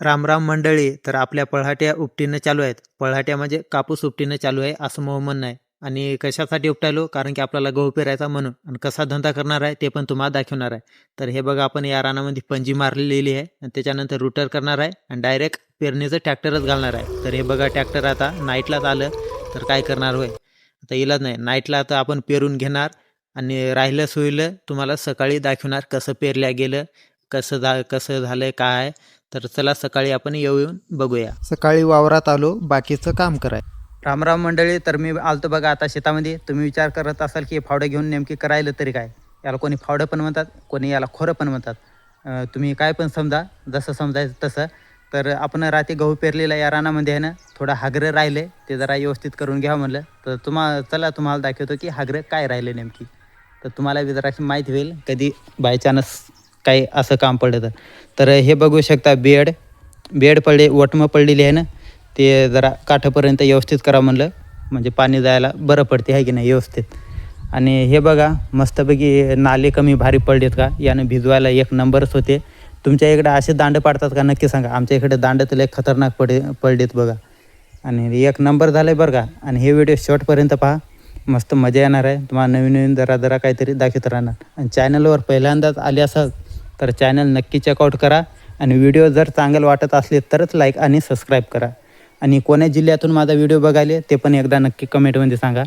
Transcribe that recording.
रामराम मंडळी तर आपल्या पळहाट्या उपटीनं चालू आहेत. पळहाट्या म्हणजे कापूस उपटीनं चालू आहे असं मोह म्हणणं आहे. आणि कशासाठी उपटायलो? कारण की आपल्याला गहू पेरायचा म्हणून. आणि कसा धंदा करणार आहे ते पण तुम्हाला दाखवणार आहे. तर हे बघा आपण या रानामध्ये पंजी मारलेली आहे. आणि त्याच्यानंतर रुटर करणार आहे आणि डायरेक्ट पेरणीचं ट्रॅक्टरच घालणार आहे. तर हे बघा ट्रॅक्टर आता नाईटलाच आलं. तर काय करणार होय? आता इलाज नाही. नाईटला आता आपण पेरून घेणार आणि राहिलं सोयलं तुम्हाला सकाळी दाखवणार कसं पेरल्या गेलं कसं झा कसं झालं काय तर चला सकाळी आपण येऊ येऊन बघूया. सकाळी वावरात आलो बाकीचं काम कराय राम राम मंडळी तर मी आलतो बघा आता शेतामध्ये. तुम्ही विचार करत असाल की फावडं घेऊन नेमकी करायला तरी काय? याला कोणी फावडं पण म्हणतात कोणी याला खोरं पण म्हणतात. तुम्ही काय पण समजा जसं समजायचं तसं. तर आपण रात्री गहू पेरलेला या रानामध्ये आहे ना थोडं हागरं राहिले ते जरा व्यवस्थित करून घ्या म्हणलं. तर तुम्हा चला तुम्हाला दाखवतो की हागरं काय राहिले नेमकी. तर तुम्हाला जराशी माहिती होईल कधी बाय चान्स काही असं काम पडलं तर. तर हे बघू शकता बेड बेड पडले वटमं पडलेली आहे ना ते जरा काठापर्यंत व्यवस्थित करा म्हणलं म्हणजे पाणी जायला बरं पडते आहे की नाही व्यवस्थित. आणि हे बघा मस्तपैकी नाले कमी भारी पडलेत का? यानं भिजवायला एक नंबरच होते. तुमच्या इकडे असे दांड पाडतात का? नक्की सांगा. आमच्या इकडे दांड तर लय खतरनाक पडे पडलेत बघा. आणि एक नंबर झालं आहे बरं का? आणि हे व्हिडिओ शॉर्टपर्यंत पहा. मस्त मजा येणार आहे. तुम्हाला नवीन नवीन जरा जरा काहीतरी दाखवत राहणार. आणि चॅनलवर पहिल्यांदाच आले असाल तर चॅनल नक्की चेकआउट करा. आणि व्हिडिओ जर चांगलं वाटत असले तरच लाईक आणि सबस्क्राईब करा. आणि कोण्या जिल्ह्यातून माझा व्हिडिओ बघायले ते पण एकदा नक्की कमेंटमध्ये सांगा.